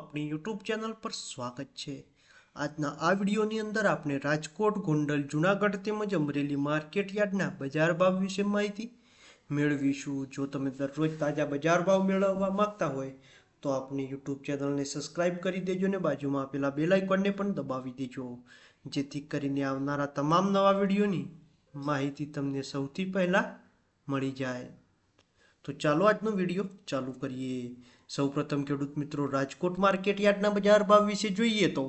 આપણી YouTube channel પર સ્વાગત છે. આજના આ વિડીયોની અંદર આપણે રાજકોટ, ગોંડલ, જુનાગઢ તેમજ અમરેલી માર્કેટ યાર્ડના બજાર ભાવ વિશે માહિતી મેળવીશું. જો તમે દરરોજ તાજા બજાર ભાવ મેળવવા માંગતા હોય, તો આપણી યુટ્યુબ ચેનલને સબસ્ક્રાઇબ કરી દેજો ને બાજુમાં આપેલા બેલ આઇકોનને પણ દબાવી દેજો. જેથી કરીને આવનારા તમામ નવા વિડીયોની માહિતી તમને સૌથી પહેલાં મળી જાય. તો ચાલો આજનો વીડિયો ચાલુ કરીએ. સૌપ્રથમ ખેડૂત મિત્રો રાજકોટ માર્કેટ યાર્ડના બજાર ભાવ વિશે જોઈએ તો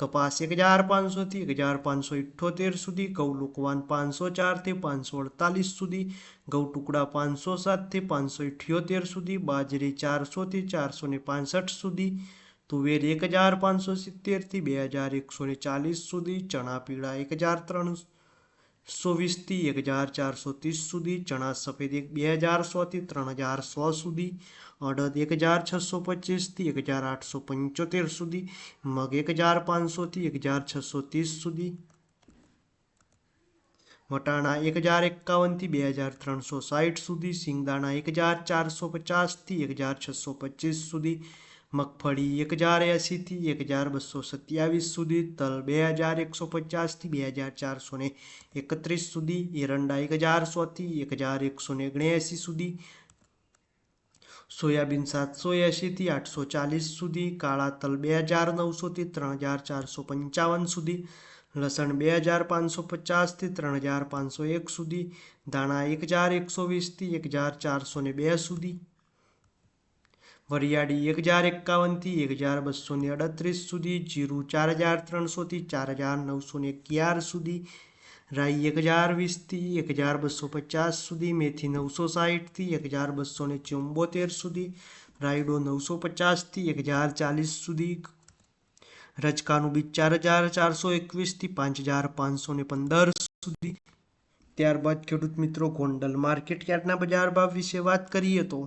કપાસ એક હજાર પાંચસોથી એક હજાર પાંચસો ઇઠ્ઠોતેર સુધી, ઘઉં લોકવાન પાંચસો ચારથી પાંચસો અડતાલીસ સુધી, ઘઉં ટુકડા પાંચસો સાતથી પાંચસો ઇઠ્યોતેર સુધી, બાજરી ચારસોથી ચારસો ને પાંસઠ સુધી, તુવેર એક હજાર પાંચસો સિત્તેરથી બે હજાર એકસો ને ચાલીસ સુધી, ચણા પીળા એક હજાર ત્રણસો વીસથી એક હજાર ચારસો ત્રીસ સુધી ચણા સફેદ એક બે હજાર સોથી ત્રણ હજાર સો સુધી અડદ એક હજાર છસો પચીસથી એક હજાર આઠસો પંચોતેર સુધી મગ એક હજાર પાંચસોથી એક હજાર છસો ત્રીસ સુધી વટાણા એક હજાર એકાવનથી બે હજાર ત્રણસો સાઠ સુધી સિંગદાણા એક હજાર ચારસો પચાસથી એક હજાર છસો પચીસ સુધી મગફળી એક હજાર એંશીથી એક હજાર બસો સત્યાવીસ સુધી, તલ બે હજાર એકસો પચાસથી બે હજાર ચારસો ને એકત્રીસ સુધી, એરંડા એક હજાર સોથી એક હજાર એકસો ને ઓગણએંસી સુધી, સોયાબીન સાતસો એંશીથી આઠસો ચાલીસ સુધી, કાળા તલ બે હજાર નવસોથી ત્રણ હજાર ચારસો પંચાવન સુધી, લસણ બે હજાર પાંચસો પચાસથી ત્રણ હજાર પાંચસો એક સુધી દાણા એક હજાર એકસો વીસથી એક હજાર ચારસો ને બે સુધી વરિયાળી એક હજાર એકાવનથી એક હજાર બસો ને અડત્રીસ સુધી, જીરું ચાર હજાર ત્રણસોથી ચાર હજાર નવસો ને અગિયાર સુધી, રાઈ એક હજાર વીસથી એક હજાર બસો પચાસ સુધી, મેથી નવસો સાહીઠથી એક હજાર બસો ને ચુંબોતેર સુધી, રાયડો નવસો પચાસથી એક હજાર ચાલીસ સુધી, રજકાનું બીજ ચાર હજાર ચારસો એકવીસથી પાંચ હજાર પાંચસો ને પંદર સુધી. ત્યારબાદ ખેડૂત મિત્રો, ગોંડલ માર્કેટ યાર્ડના બજાર ભાવ વિશે વાત કરીએ તો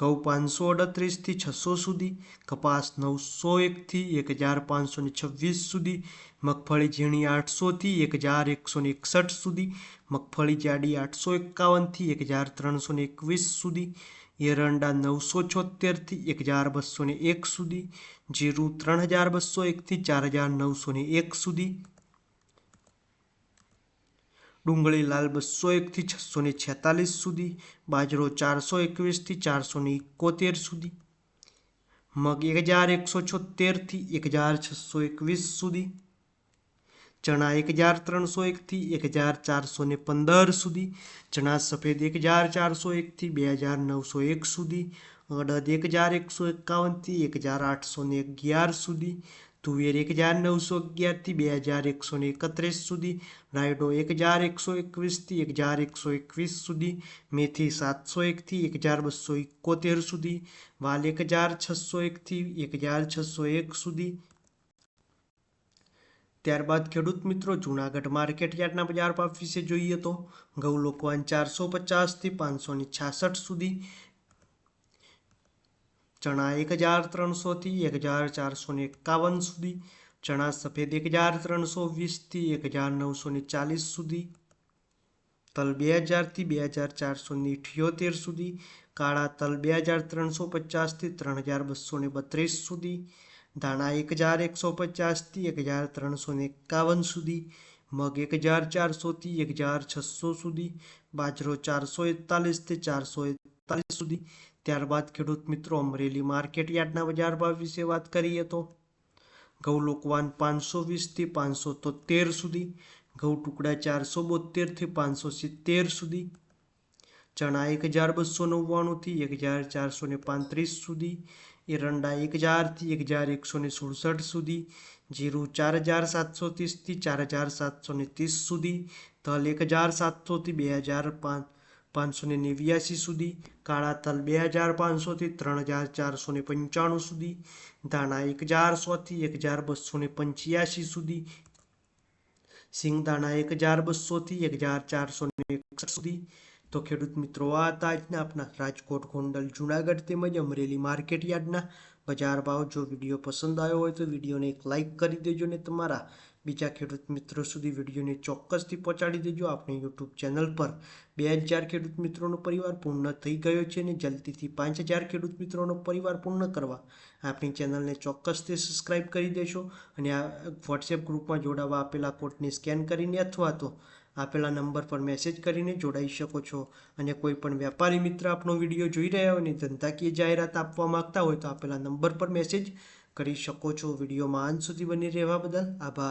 ઘઉં પાંચસો અડત્રીસથી છસો સુધી, કપાસ નવસો એકથી એક હજાર પાંચસો ને છવ્વીસ સુધી, મગફળી ઝીણી આઠસોથી એક હજાર એકસો ને એકસઠ સુધી, મગફળી જાડી આઠસો એકાવનથી એક હજાર ત્રણસો ને એકવીસ સુધી, એરંડા નવસો છોતેરથી એક હજાર બસો ને એક સુધી, જીરું ત્રણ હજાર બસો એકથી ચાર હજાર નવસો ને એક સુધી ડુંગળી લાલ બસો એકથી છસો ને છેતાલીસ સુધી, બાજરો ચારસો એકવીસથી ચારસો ને એકોતેર સુધી, મગ એક હજાર એકસો છોતેરથી એક હજાર છસો એકવીસ સુધી, ચણા એક હજાર ત્રણસો એકથી એક હજાર ચારસો ને પંદર સુધી, ચણા સફેદ એક હજાર ચારસો એકથી બે હજાર નવસો એક સુધી, અડદ એક હજાર એકસો એકાવનથી એક હજાર આઠસો ને અગિયાર સુધી તુવેર એક હજાર નવસો અગિયારથી બે હજાર એકસો ને એકત્રીસ સુધી, રાયડો એક હજાર એકસો એકવીસથી એક હજાર એકસો એકવીસ સુધી, મેથી સાતસો એકથી એક હજાર બસો એકોતેર સુધી, વાલ એક હજાર છસો એકથી એક હજાર છસો એક સુધી. ત્યારબાદ ખેડૂત મિત્રો, જૂનાગઢ માર્કેટ યાર્ડના બજાર ભાવ વિશે જોઈએ તો ઘઉં લોકવાન ચારસો પચાસથી પાંચસો છાસઠ સુધી ચણા એક હજાર ત્રણસોથી એક હજાર ચારસો ને એકાવન સુધી, ચણા સફેદ એક હજાર ત્રણસો વીસથી એક હજાર નવસો ચાલીસ સુધી, તલ બે હજારથી બે હજાર ચારસો અઠ્યોતેર સુધી, કાળા તલ બે હજાર ત્રણસો પચાસથી ત્રણ હજાર બસો ને બત્રીસ સુધી દાણા એક હજાર એકસો પચાસથી એક હજાર ત્રણસો ને એકાવન સુધી, મગ એક હજાર ચારસોથી એક હજાર છસો સુધી, બાજરો ચારસો એકતાલીસથી ચારસો એકતાલીસ સુધી ત્યારબાદ ખેડૂત મિત્રો અમરેલી માર્કેટ યાર્ડના બજાર ભાવ વિશે વાત કરીએ તો ઘઉં લોકવાન પાંચસો વીસથી પાંચસો તોતેર સુધી ઘઉં ટુકડા ચારસો બોતેરથી પાંચસો સિત્તેર સુધી, ચણા એક હજાર બસો નવ્વાણુંથી એક હજાર ચારસો ને પાંત્રીસ સુધી, એરંડા એક હજારથી એક હજાર એકસો ને સુડસઠ સુધી, જીરું ચાર હજાર સાતસો ત્રીસથી ચાર હજાર સાતસો ને ત્રીસ સુધી, તલ એક હજાર સાતસોથી બે હજાર પાંચ પાંચસો ને નેવ્યાસી સુધી કાળા તલ બે હજાર પાંચસોથી ત્રણ હજાર ચારસો ને પંચાણું સુધી, દાણા એક હજાર સોથી એક હજાર બસો ને પંચ્યાસી સુધી, સિંગદાણા એક હજાર બસોથી એક હજાર ચારસો ને એકસઠ સુધી. તો ખેડૂત મિત્રો, આ હતા આજના આપણા રાજકોટ, ગોંડલ, જુનાગઢ તેમજ અમરેલી માર્કેટ યાર્ડના બજાર ભાવ. જો વીડિયો પસંદ આવ્યો હોય તો વિડીયોને એક લાઇક કરી દેજો ને તમારા બીજા ખેડૂત મિત્રો સુધી વિડીયોને ચોક્કસથી પહોંચાડી દેજો. આપણી યુટ્યુબ ચેનલ પર બે હજાર ખેડૂત મિત્રોનો પરિવાર પૂર્ણ થઈ ગયો છે અને જલ્દીથી પાંચ હજાર ખેડૂત મિત્રોનો પરિવાર પૂર્ણ કરવા આપણી ચેનલને ચોક્કસથી સબસ્ક્રાઇબ કરી દેશો અને આ વોટ્સએપ ગ્રુપમાં જોડાવા આપેલા કોડને સ્કેન કરીને અથવા તો આપેલા નંબર પર મેસેજ કરીને જોડાઈ શકો છો. અને કોઈ પણ વેપારી મિત્ર આપણો વીડિયો જોઈ રહ્યા હોય અને ધંધાકીય જાહેરાત આપવા માંગતા હોય તો આપેલા નંબર પર મેસેજ કરી શકો છો. વિડીયોમાં અંત સુધી બની રહેવા બદલ આભાર.